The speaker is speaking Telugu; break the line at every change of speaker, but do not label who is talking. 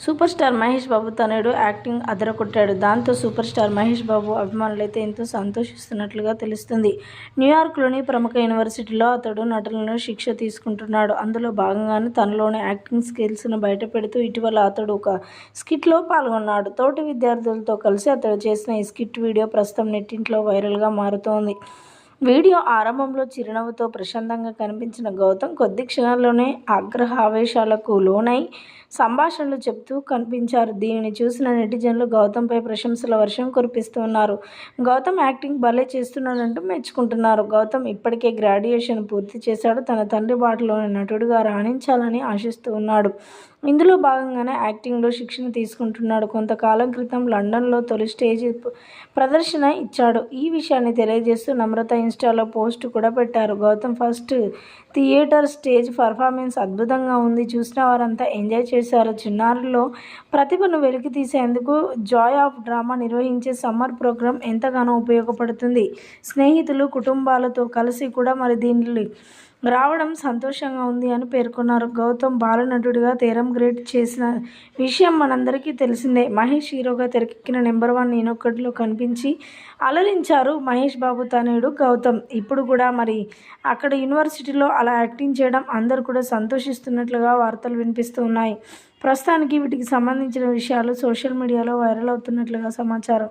సూపర్ స్టార్ మహేష్ బాబు తనయుడు యాక్టింగ్ అదరకొట్టాడు దాంతో సూపర్ స్టార్ మహేష్ బాబు అభిమానులైతే ఎంతో సంతోషిస్తున్నట్లుగా తెలుస్తుంది. న్యూయార్క్లోని ప్రముఖ యూనివర్సిటీలో అతడు నటులను శిక్ష తీసుకుంటున్నాడు. అందులో భాగంగానే తనలోని యాక్టింగ్ స్కిల్స్ను బయటపెడుతూ ఇటీవల అతడు ఒక స్కిట్లో పాల్గొన్నాడు. తోటి విద్యార్థులతో కలిసి అతడు చేసిన ఈ స్కిట్ వీడియో ప్రస్తుతం నెట్టింట్లో వైరల్గా మారుతోంది. వీడియో ఆరంభంలో చిరునవ్వుతో ప్రశాంతంగా కనిపించిన గౌతమ్ కొద్ది క్షణాల్లోనే ఆగ్రహావేశాలకు లోనై సంభాషణలు చెప్తూ కనిపించారు. దీనిని చూసిన నెటిజన్లు గౌతమ్పై ప్రశంసల వర్షం కురిపిస్తున్నారు. గౌతమ్ యాక్టింగ్ భలే చేస్తున్నాడంటూ మెచ్చుకుంటున్నారు. గౌతమ్ ఇప్పటికే గ్రాడ్యుయేషన్ పూర్తి చేశాడు. తన తండ్రి బాటలోని నటుడుగా రాణించాలని ఆశిస్తూ ఉన్నాడు. ఇందులో భాగంగానే యాక్టింగ్లో శిక్షణ తీసుకుంటున్నాడు. కొంతకాలం క్రితం లండన్లో తొలి స్టేజ్ ప్రదర్శన ఇచ్చాడు. ఈ విషయాన్ని తెలియజేస్తూ నమ్రత ఇన్స్టాలో పోస్ట్ కూడా పెట్టారు. Gautam first theatre stage performance అద్భుతంగా ఉంది. చూసిన వారంతా ఎంజాయ్ చేశారు. చిన్నారుల్లో ప్రతిభను వెలికి తీసేందుకు జాయ్ ఆఫ్ డ్రామా నిర్వహించే సమ్మర్ ప్రోగ్రాం ఎంతగానో ఉపయోగపడుతుంది. స్నేహితులు కుటుంబాలతో కలిసి కూడా మరి దీనిలో రావడం సంతోషంగా ఉంది అని పేర్కొన్నారు. గౌతమ్ బాలనటుడిగా తీరం గ్రేట్ చేసిన విషయం మనందరికీ తెలిసిందే. మహేష్ హీరోగా తెరకెక్కిన నెంబర్ వన్ నేనొక్కటిలో కనిపించి అలరించారు మహేష్ బాబు తనేడు గౌతమ్. ఇప్పుడు కూడా మరి అక్కడ యూనివర్సిటీలో అలా యాక్టింగ్ చేయడం అందరూ కూడా సంతోషిస్తున్నట్లుగా వార్తలు వినిపిస్తూ ఉన్నాయి. ప్రస్తుతానికి వీటికి సంబంధించిన విషయాలు సోషల్ మీడియాలో వైరల్ అవుతున్నట్లుగా సమాచారం.